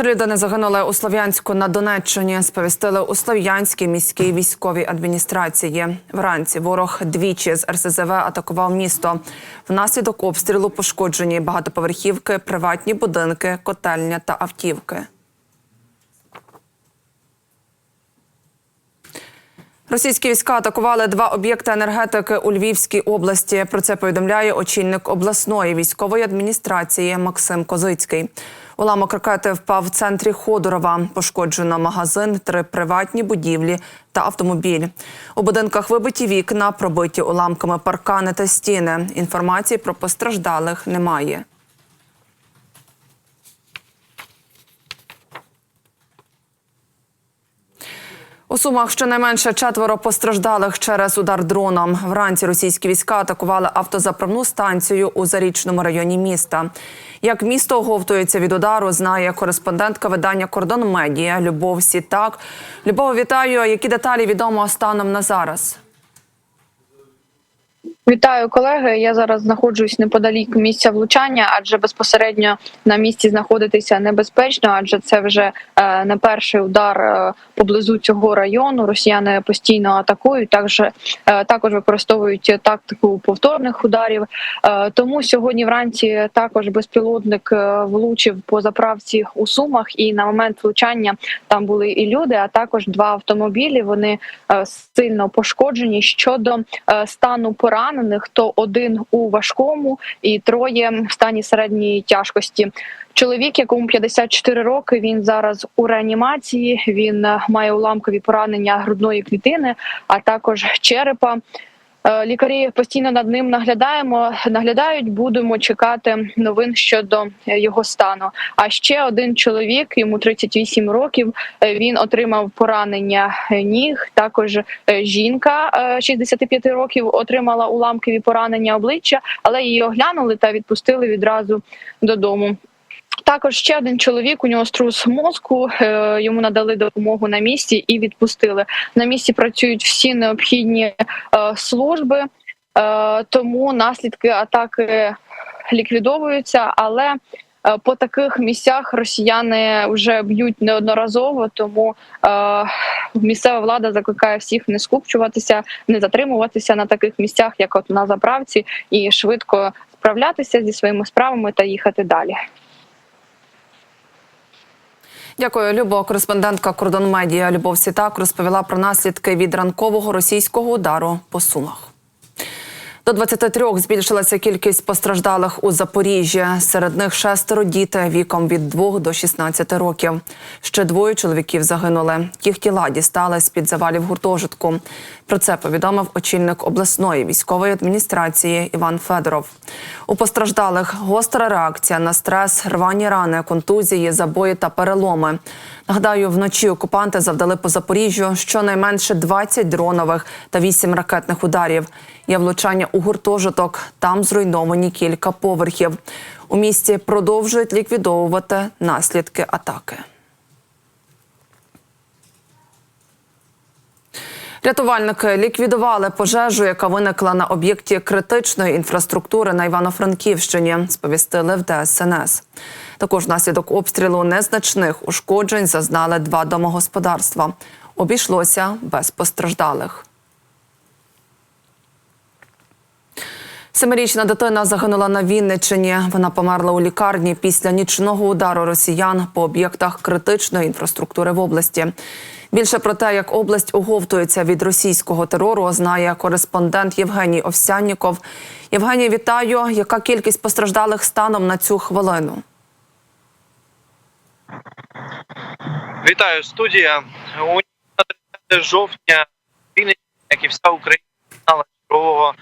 Три людини загинули у Слов'янську на Донеччині. Сповістили у Слов'янській міській військовій адміністрації. Вранці ворог двічі з РСЗВ атакував місто. Внаслідок обстрілу пошкоджені багатоповерхівки, приватні будинки, котельня та автівки. Російські війська атакували два об'єкти енергетики у Львівській області. Про це повідомляє очільник обласної військової адміністрації Максим Козицький. Уламок ракети впав в центрі Ходорова. Пошкоджено магазин, три приватні будівлі та автомобіль. У будинках вибиті вікна, пробиті уламками паркани та стіни. Інформації про постраждалих немає. У Сумах щонайменше четверо постраждалих через удар дроном. Вранці російські війська атакували автозаправну станцію у зарічному районі міста. Як місто оговтується від удару, знає кореспондентка видання Кордон Медіа Любов Сітак. Любов, вітаю. Які деталі відомо станом на зараз? Вітаю колеги. Я зараз знаходжусь неподалік місця влучання, адже безпосередньо на місці знаходитися небезпечно, адже це вже е, не перший удар е, поблизу цього району. Росіяни постійно атакують. Також е, також використовують тактику повторних ударів. Е, тому сьогодні вранці також безпілотник е, влучив по заправці у Сумах, і на момент влучання там були і люди, а також два автомобілі. Вони е, сильно пошкоджені. Щодо е, стану поранених, то один у важкому і троє в стані середньої тяжкості. Чоловік, якому 54 роки, він зараз у реанімації. Він е, має уламкові поранення грудної клітини, а також черепа. Е, Лікарі постійно над ним наглядаємо, наглядають, будемо чекати новин щодо е, його стану. А ще один чоловік, йому 38 років. е, Він отримав поранення ніг. Також жінка е, 65 років отримала уламкові поранення обличчя, але її оглянули та відпустили відразу додому. Також ще один чоловік, у нього струс мозку. е, Йому надали допомогу на місці і відпустили. На місці працюють всі необхідні е, служби, е, тому наслідки атаки ліквідовуються. Але по таких місцях росіяни вже б'ють неодноразово, тому місцева влада закликає всіх не скупчуватися, не затримуватися на таких місцях, як от на заправці, і швидко справлятися зі своїми справами та їхати далі. Дякую, Любо. Кореспондентка Кордон Медіа Любов Сітак розповіла про наслідки від ранкового російського удару по сумах. До 23 збільшилася кількість постраждалих у Запоріжжі. Серед них шестеро діти віком від 2 до 16 років. Ще двоє чоловіків загинули. Їх тіла дістали з-під завалів гуртожитку. Про це повідомив очільник обласної військової адміністрації Іван Федоров. У постраждалих гостра реакція на стрес, рвані рани, контузії, забої та переломи. Нагадаю, вночі окупанти завдали по Запоріжжю щонайменше 20 дронових та 8 ракетних ударів. Є влучання у гуртожиток. Там зруйновані кілька поверхів. У місті продовжують ліквідовувати наслідки атаки. Рятувальники ліквідували пожежу, яка виникла на об'єкті критичної інфраструктури на Івано-Франківщині. Сповістили в ДСНС. Також внаслідок обстрілу незначних ушкоджень зазнали два домогосподарства. Обійшлося без постраждалих. Семирічна дитина загинула на Вінниччині. Вона померла у лікарні після нічного удару росіян по об'єктах критичної інфраструктури в області. Більше про те, як область оговтується від російського терору, знає кореспондент Євгеній Овсянніков. Євгеній, вітаю. Яка кількість постраждалих станом на цю хвилину? Вітаю студія. У 30 жовтня як і вся Україна, знала чергового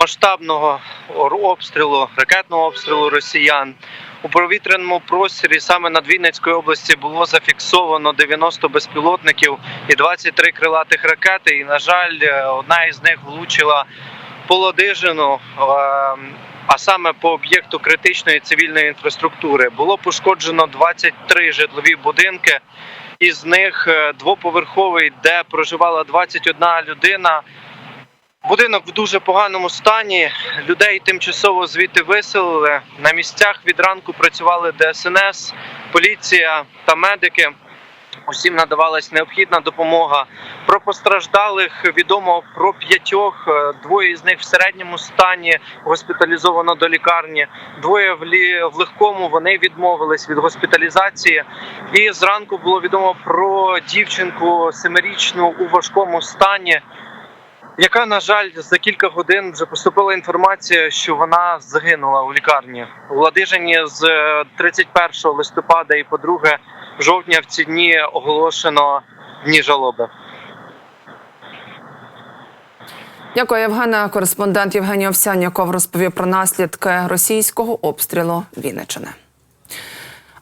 масштабного обстрілу, ракетного обстрілу росіян. У повітряному просторі саме над Вінницькою області було зафіксовано 90 безпілотників і 23 крилатих ракети. І, на жаль, одна із них влучила по Ладижину, е, а саме по об'єкту критичної цивільної інфраструктури. Було пошкоджено 23 житлові будинки. Із них е, двоповерховий, де проживала 21 людина. Будинок в дуже поганому стані. Людей тимчасово звідти виселили. На місцях від ранку працювали ДСНС, поліція та медики. Усім надавалась необхідна допомога. Про постраждалих відомо про п'ятьох. Е, Двоє з них в середньому стані госпіталізовано до лікарні. Двоє в, лі... в легкому вони відмовились від госпіталізації. І зранку було відомо про дівчинку семирічну у важкому стані яка, на жаль, за кілька годин вже поступила інформація, що вона загинула у лікарні у Ладижині з е, 31 листопада і по 2 жовтня в ці дні оголошено дні жалоби. Дякую, Євгена. Кореспондент Євгеній Овсяняков розповів про наслідки російського обстрілу Вінничини.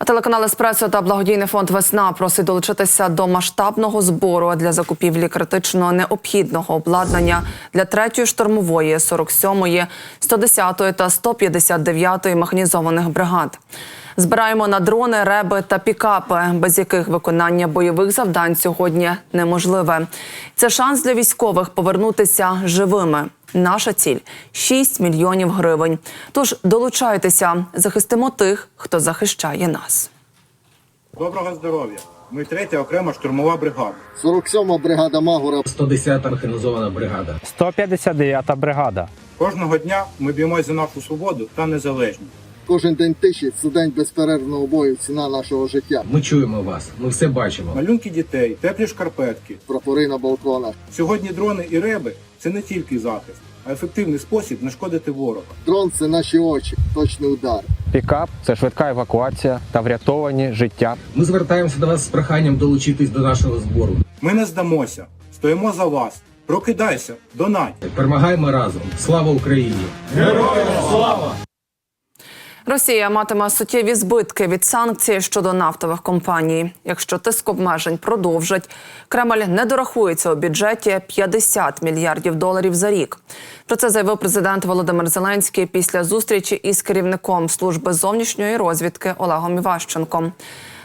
Телеканал Еспресо та благодійний фонд Весна просить долучитися до масштабного збору для закупівлі критично необхідного обладнання для 3-ї штурмової, 47-ї, 110-ї та 159-ї механізованих бригад. Збираємо на дрони, реби та пікапи, без яких виконання бойових завдань сьогодні неможливе. Це шанс для військових повернутися живими. Наша ціль 6 мільйонів гривень. Тож долучайтеся, захистимо тих, хто захищає нас. Доброго здоров'я! Ми третя окрема штурмова бригада. 47-ма бригада Магура 110-та механізована бригада. 159-та бригада. Кожного дня ми б'ємось за нашу свободу та незалежність. Кожен день тиші це день безперервного бою, ціна нашого життя. Ми чуємо вас, ми все бачимо. Малюнки дітей, теплі шкарпетки. Прапори на балконах. Сьогодні дрони і реби це не тільки захист, а ефективний спосіб нашкодити ворога. Дрон це наші очі, точний удар. Пікап це швидка евакуація та врятовані життя. Ми звертаємося до вас з проханням долучитись до нашого збору. Ми не здамося, стоїмо за вас. Прокидайся, донать! Перемагаємо разом. Слава Україні! Росія матиме суттєві збитки від санкцій щодо нафтових компаній. Якщо тиск обмежень продовжать, Кремль не дорахується у бюджеті 50 мільярдів доларів за рік. Про це заявив президент Володимир Зеленський після зустрічі із керівником служби зовнішньої розвідки Олегом Іващенком.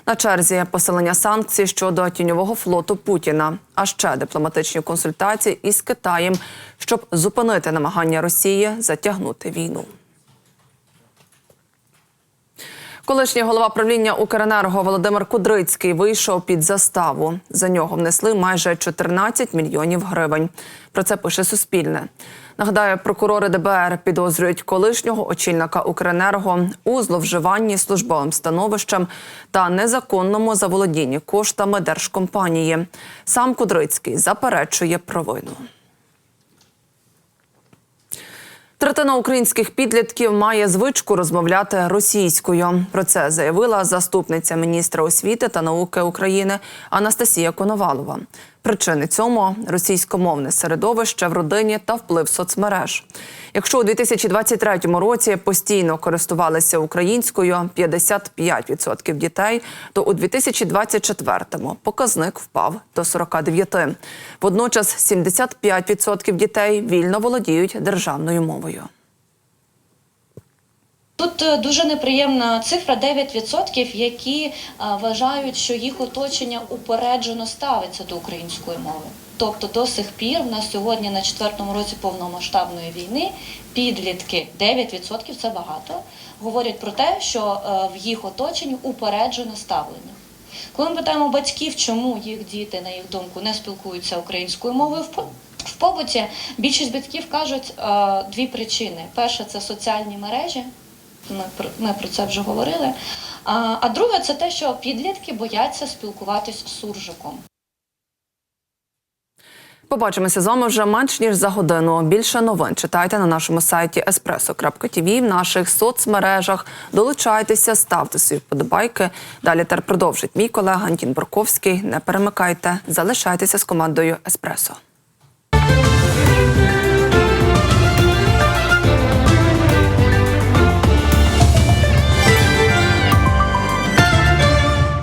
На черзі посилення санкцій щодо тіньового флоту Путіна, а ще дипломатичні консультації із Китаєм, щоб зупинити намагання Росії затягнути війну. Колишній голова правління Укренерго Володимир Кудрицький вийшов під заставу. За нього внесли майже 14 мільйонів гривень. Про це пише Суспільне. Нагадаю, прокурори ДБР підозрюють колишнього очільника Укренерго у зловживанні службовим становищем та незаконному заволодінні коштами держкомпанії. Сам Кудрицький заперечує провину. Третина українських підлітків має звичку розмовляти російською. Про це заявила заступниця міністра освіти та науки України Анастасія Коновалова. Причини цьому російськомовне середовище в родині та вплив соцмереж. Якщо у 2023 році постійно користувалися українською 55% дітей, то у 2024-му показник впав до 49%. Водночас 75% дітей вільно володіють державною мовою. Тут е, дуже неприємна цифра 9%, які е, вважають, що їх оточення упереджено ставиться до української мови. Тобто до сих пір в нас сьогодні на четвертому році повномасштабної війни підлітки 9% це багато. Говорять про те, що е, в їх оточенні упереджене ставлення. Коли ми питаємо батьків, чому їх діти, на їх думку, не спілкуються українською мовою в по- в побуті, більшість батьків кажуть дві причини: перша це соціальні мережі. Ми ми про це вже говорили. А, а друге, це те, що підлітки бояться спілкуватись з суржиком. Побачимося з вами вже менш ніж за годину. Більше новин читайте на нашому сайті espresso.tv, в наших соцмережах. Долучайтеся, ставте свої вподобайки. Далі тер продовжить мій колега Антін Борковський. Не перемикайте, залишайтеся з командою Еспресо.